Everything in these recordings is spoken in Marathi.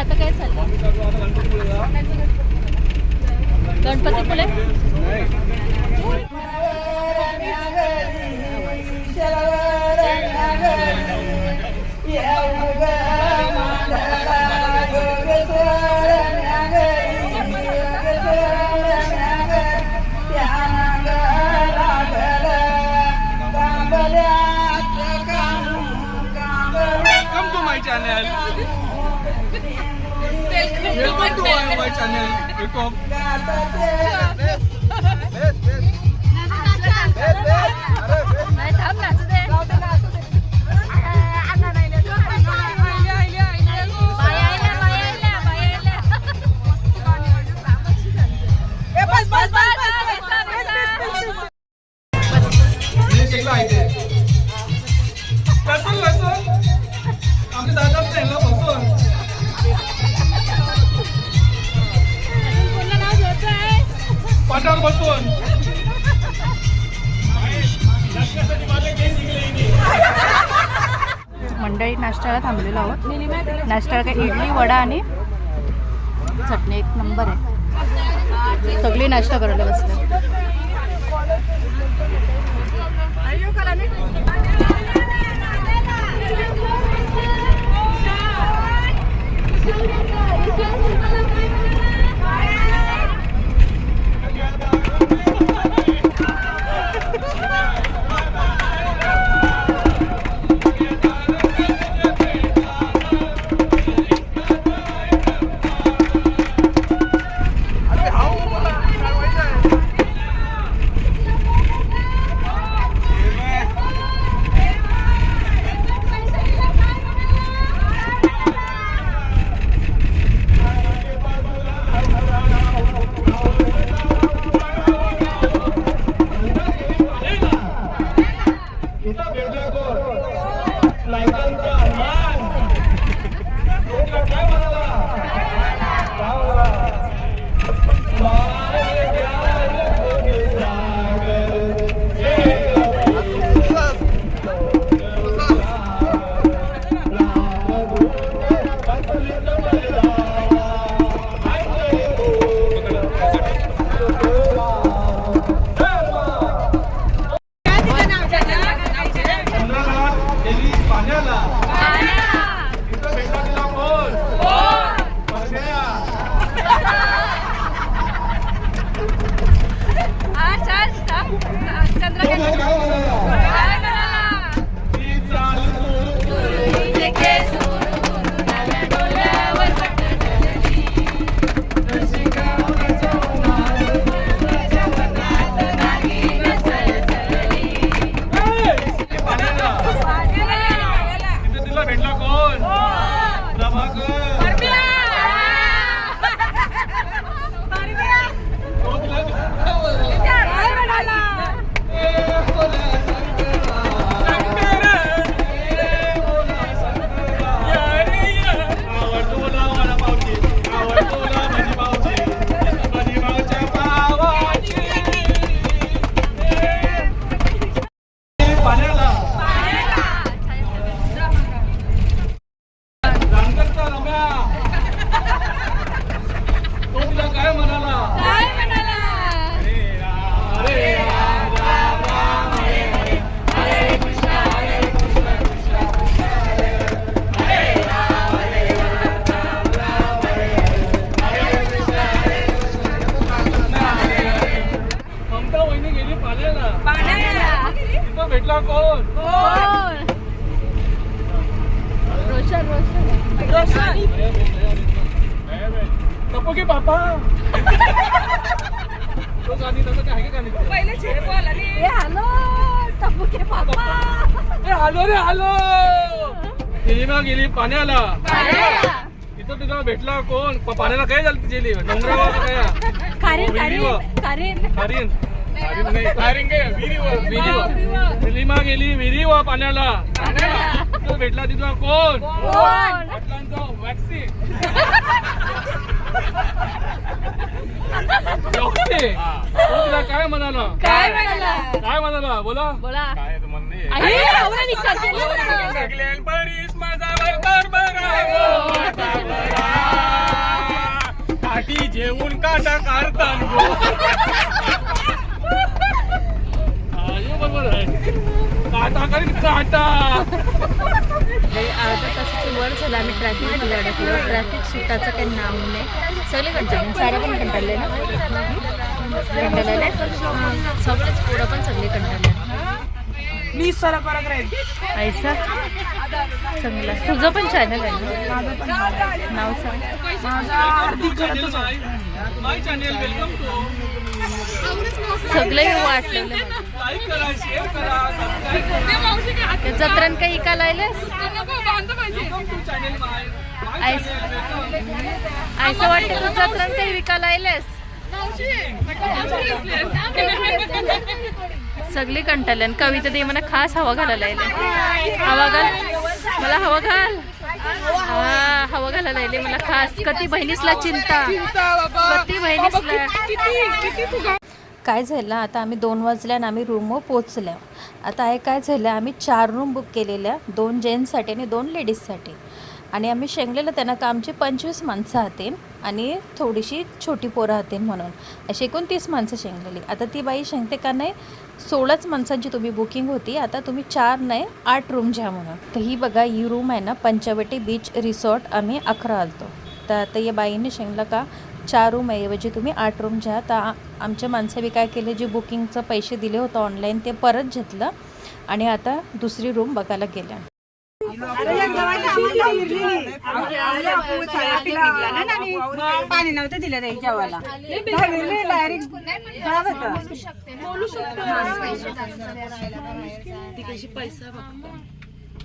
आता काय चाललं गणपती फुले channel. Yung mga tuwa yung mga channel. Ikom. Bes, bes. Bes, bes. Bes, bes. Bes, bes. Bes, bes. बसून. मंडळी नाश्त्याला थांबलेलो आहोत. नाश्त्याला काय इडली वडा आणि चटणी. एक नंबर आहे. सगळी नाश्ता करायला बसले का हॅलो ए आलो रे आलो सिनेमा गेली पाण्याला. पाण्याला. तिथं तुला भेटला कोण? पाण्याला काय झालं तिची डोंगरावर काय? कारीन. कारीन कारीन. सिनेमा गेली विहिरीवर पाण्याला. तिथं भेटला तिथं कोण? वॅक्सिन काय म्हणाला? काय म्हणाला? काय म्हणाला? बोला. बोला. काय परीस माझा वरदार. काठी जेवून काटा हा, हे बरोबर आहे. काटा करीन काटा. अर्धा तासाची वर झालं. आम्ही ट्रॅफिकमध्ये अडकलो. ट्रॅफिक सुटाचं काही नाव नाही. सगळे कंटाळले सारा पण कंटाळले ना? कंटाळले सगळेच पोरं पण सगळे कंटाळले सर परत राहील. ऐसा चांगला. तुझं पण चॅनल आहे नाव सांग. सगळे वाटलेलं जत्रान काही इका लायलेस? ऐसं वाटतं तू जत्रान काही विका लायलेस? सगळी कंटाळले आणि कविता ते मला खास हवा घालायला लागले हवा घाल. मला हवा घाल. हा हवा घालायला लागले मला खास. कधी बहिणीसला चिंता. कधी बहिणीसला. काय झालं? आता आम्ही दोन वाजल्या आणि आम्ही रूमवर पोचल्या आता आहे काय झालं? आम्ही चार रूम बुक केलेल्या दोन जेंट्ससाठी आणि दोन लेडीजसाठी आणि आम्ही शेंगलेलं त्यांना का आमची पंचवीस माणसं हातीन आणि थोडीशी छोटी पोरं हातीन म्हणून. अशी एकूण तीस माणसं शेंगलेली. आता ती बाई शेंगते का नाही? सोळाच माणसांची तुम्ही बुकिंग होती. आता तुम्ही चार नाही आठ रूम घ्या म्हणून. तर ही बघा ही रूम आहे ना पंचवटी बीच रिसॉर्ट आम्ही अकरा आलतो. तर आता या बाईने शेंगला का चार रूम ऐवजी तुम्ही आठ रूम घ्या. तर आ- आमच्या माणसाने काय केले? जे बुकिंगचं पैसे दिले होते ऑनलाईन ते परत घेतलं. आणि आता दुसरी रूम बघायला गेल्या. पाणी नव्हतं दिलं नाही जेवायला. डायरेक्ट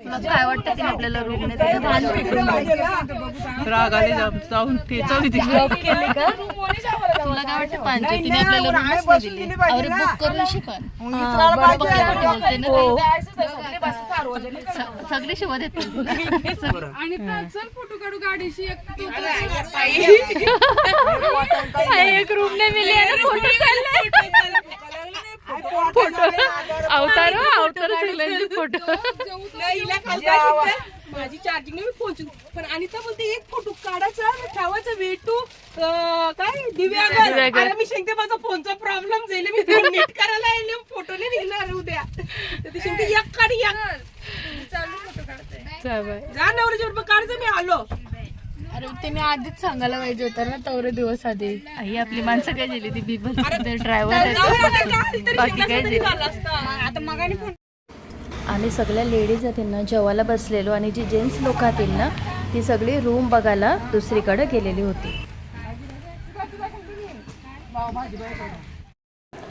मग काय वाटतं की आपल्याला रूम राग आले. जाऊन तुला काय वाटतं आपल्याला नाही दिली अरे बुक करून ते. स- सगळे देते एक रूम नाही मिली आहे ना फोटो चालले फोटो अवतार हो, अवतार सगळ्यांचे फोटो. माझी चार्जिंग मी पोहोचू. पण अनिता बोलते एक फोटो काढायचा ठेवायचा वेटू काय. अरे मी शेंगते माझा फोनचा प्रॉब्लेम जाईल मी तो नीट करायला येईल फोटो नाही निघणार उद्या तर ती शेंगते एक काढ एक. चालू. फोटो काढते. जा नवऱ्याच्या बरोबर काढतो मी आलो. अरे त्याने आधीच सांगायला पाहिजे होतं ना तेवढे दिवस आधी. आई आपली माणसं काय झाली ती? बिबल ड्रायव्हर बाकी काय झाली? आता मगाने आम्ही सगळ्या लेडीज आहेत ना जेवायला बसलेलो आणि जी जेंट्स लोक आहेत ना ती सगळी रूम बघायला दुसरीकडे गेलेली होती.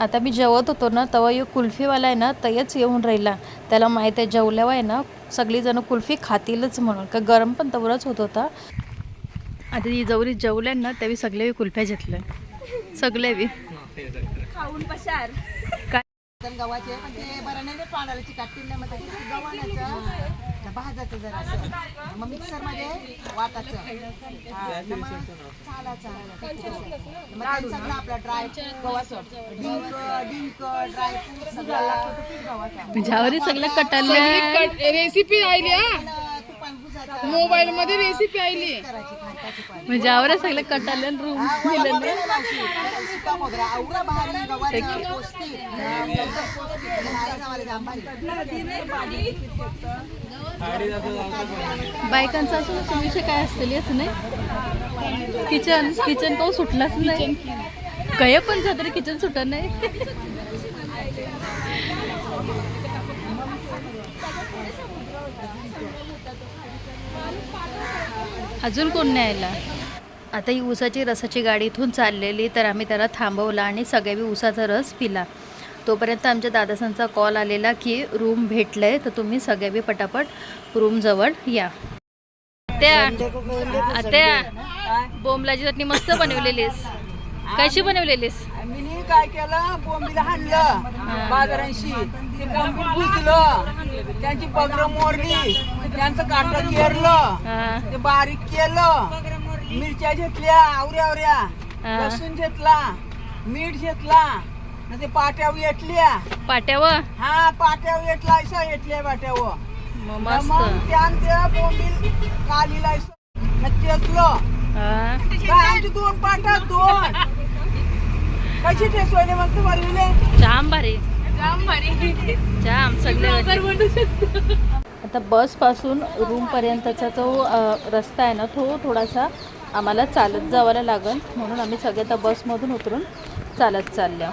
आता मी जेवत होतो ना तेव्हा यो कुल्फीवाला आहे ना तयच येऊन राहिला. त्याला माहीत आहे जेवल्यावर आहे ना सगळीजणं कुल्फी खातीलच म्हणून का गरम पण तवरच होत होता. आता ही जवळी जेवल्या ना त्यावेळी सगळे कुल्फ्या घेतल्या. सगळे बी. खाऊन पशार गव्हाचे. पण ते बरं नाही पाण्याला गव्हाण्याचं भाजायचं जरा असं मग मिक्सरमध्ये वाटायचं हा, सगळं आपलं ड्राय गव्हाचं. डिंक डिंक ड्राय फ्रूट सगळं लागतं ते गव्हाचं. ज्यावरी सगळं कटाल्या रेसिपी भुजायचं मोबाईल मध्ये रेसिपी आली. म्हणजे ज्यावर सगळं कटाल्या रूम आवरा. बायकांचा असं विषय काय असतील याच नाही किचन किचन तो सुटलाच नाही काय पण तरी किचन सुटत नाही अजून कोण नाही आला? आता ही ऊसाची रसाची गाडी इथून चाललेली तर आम्ही त्याला थांबवला आणि सगळे बी ऊसाचा रस पिला. तोपर्यंत आमच्या दादासांचा कॉल आलेला की रूम भेटलंय तर तुम्ही सगळे बी पटापट रूमजवळ या. त्या त्या बोंबलाची चटणी मस्त बनवलेलीस. कशी बनवलेलीस? काय केलं? बोंबीला हाणलं. बाजारांशी ते बोंबील बुजलं. त्यांची बगर मोरली त्यांचं काट केरलं ते बारीक केलं. मिरच्या घेतल्या. आवऱ्या आवऱ्या. लसूण घेतला. मीठ घेतला. न ते पाट्यावर येटल्या पाट्यावर? हा पाट्यावर येटला अशा येटल्या पाट्यावर. मग मग मस्त. त्यान ते बोंबील कालीला. काय? आमची दोन पाटा दोन. कशी टेसवायले मस्त बनविले जाम भारी. जाम सगळे आता बसपासून रूम पर्यंतचा जो रस्ता आहे ना तो थोडासा आम्हाला चालत जावायला लागल. म्हणून आम्ही सगळे त्या बसमधून उतरून चालत चालल्या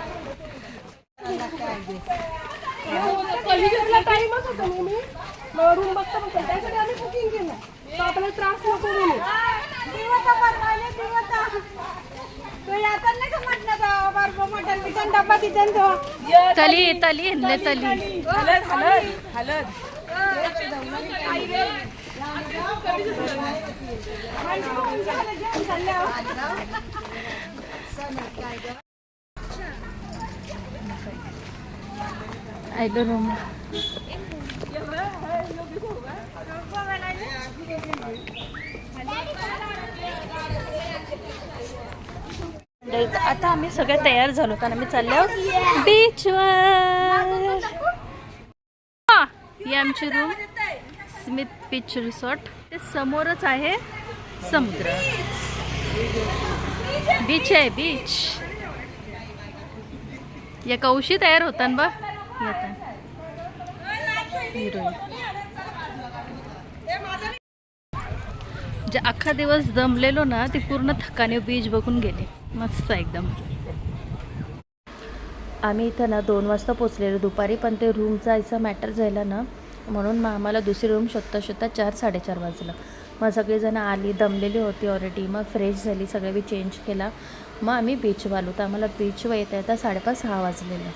रूम बघता बघता त्यासाठी आम्ही बुकिंग केलं. आपल्याला त्रास नको म्हणून तली तली हिंडले तली आयलो रूम. म्हणजे आता आम्ही सगळे तयार झालो कारण आम्ही चाललो बीचवर ही आमची रूम स्मिथ बीच रिसॉर्ट ते समोरच आहे समुद्र. बीच आहे बीच या कौशी तयार होता बा. हिरोईन. जे अख्खा दिवस दमलेलो ना ती पूर्ण थकाने बीच बघून गेली. मस्त एकदम. आम्ही इथं ना दोन वाजता पोचलेलो दुपारी पण ते रूमचा असा मॅटर झाला ना म्हणून मग आम्हाला दुसरी रूम शोधता शोधता चार साडेचार वाजलं. मग सगळीजणं आली दमलेली होती ऑलरेडी मग फ्रेश झाली सगळे बी चेंज केला. मग आम्ही बीचवर आलो. तर आम्हाला बीचवर येता येता साडेपाच सहा वाजलेलं.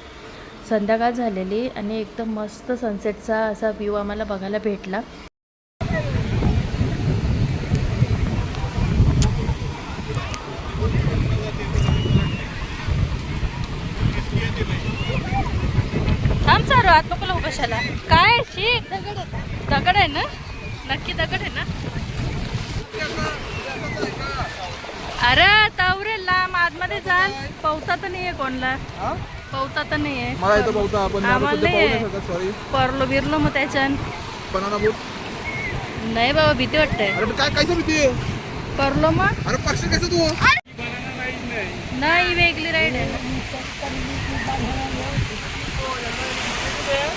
संध्याकाळ झालेली आणि एकदम मस्त सनसेटचा असा व्ह्यू आम्हाला बघायला भेटला थांब चालू आत नको लावू कशाला. काय? शी दगड आहे ना? नक्की दगड आहे ना? अरे तावरे लांब आतमध्ये चाल पवता तर नाहीये कोणला. पवता तर नाहीये. आम्हाला नाहीये सॉरी परलो बिरलो मग त्याच्यान. नाही बाबा भीती वाटते. काय भीती? परलो मग? अरे पक्षी कसं तू? नाही वेगळी राईड आहे.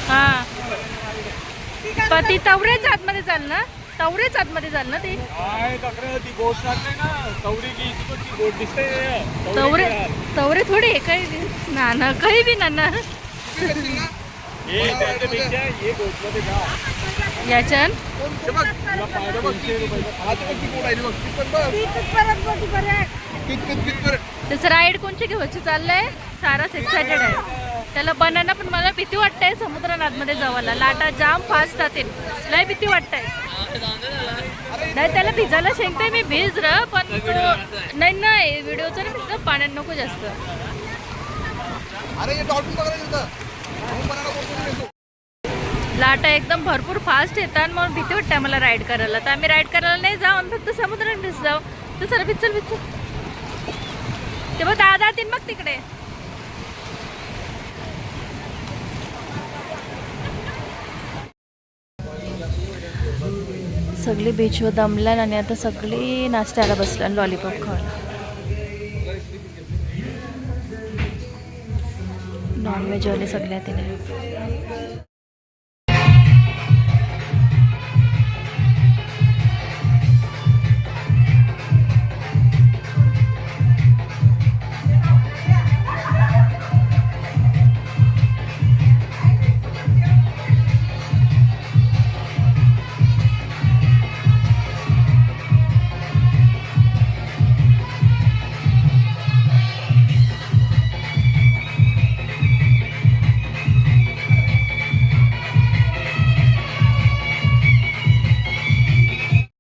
हा. पण ती तवरेच आतमध्ये चाल ना? तवरेच आतमध्ये चाल ना ती? तवरे तवरे थोडी आहे काही ना ना काही बी ना ना. याच्यान? त्याचं राईड कोणची घ्यायची चाललंय? साराच एक्सायटेड आहे. त्याला बनाना पण मला भीती वाटते समुद्रनाथमध्ये जावायला. लाटा जाम फास्ट जातील. लय भीती वाटते. नाही त्याला भिजायला शेंगते मी भिज र पण तो नाही नाही व्हिडिओचं नाही भिजलं पाण्यात नको जास्त. लाटा एकदम भरपूर फास्ट येतात मग भीती वाटते आम्हाला राईड करायला. तर आम्ही राईड करायला नाही जाऊन फक्त समुद्रात भिज जाऊ. तर सर भिचल भिचल ते बघ दादा तीन मग तिकडे. सगळी बीचवर दमल्यान आणि आता सगळी नाश्त्याला बसल्यान लॉलीपॉप खाऊन. नॉनव्हेजवाले सगळे तिने.